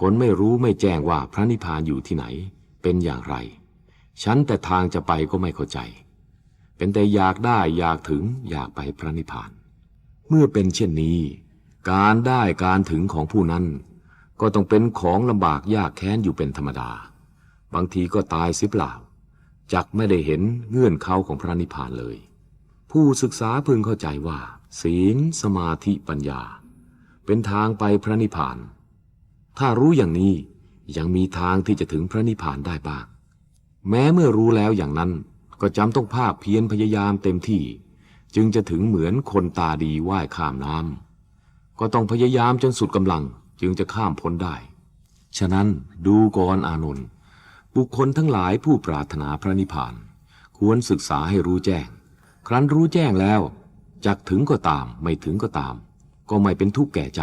คนไม่รู้ไม่แจ้งว่าพระนิพพานอยู่ที่ไหน เป็นอย่างไร ฉันแต่ทางจะไปก็ไม่เข้าใจ เป็นแต่อยากได้อยากถึงอยากไปพระนิพพาน เมื่อเป็นเช่นนี้ การได้การถึงของผู้นั้น ก็ต้องเป็นของลำบากยากแค้นอยู่เป็นธรรมดา บางทีก็ตายสิเปล่า จักไม่ได้เห็นเงื่อนเขาของพระนิพพานเลย ผู้ศึกษาพึงเข้าใจว่า ศีลสมาธิปัญญา เป็นทางไปพระนิพพาน ถ้ารู้อย่างนี้ยังมีทางที่จะถึงพระนิพพานได้บ้าง แม้เมื่อรู้แล้วอย่างนั้นก็จำต้องภาคเพียรพยายามเต็มที่ จึงจะถึงเหมือนคนตาดีว่ายข้ามน้ำก็ต้องพยายามจนสุดกำลังจึงจะข้ามพ้นได้ ฉะนั้นดูก่ออานนท์บุคคลทั้งหลายผู้ปรารถนาพระนิพพาน ควรศึกษาให้รู้แจ้ง ครั้นรู้แจ้งแล้วจักถึงก็ตามไม่ถึงก็ตาม ก็ไม่เป็นทุกข์แก่ใจ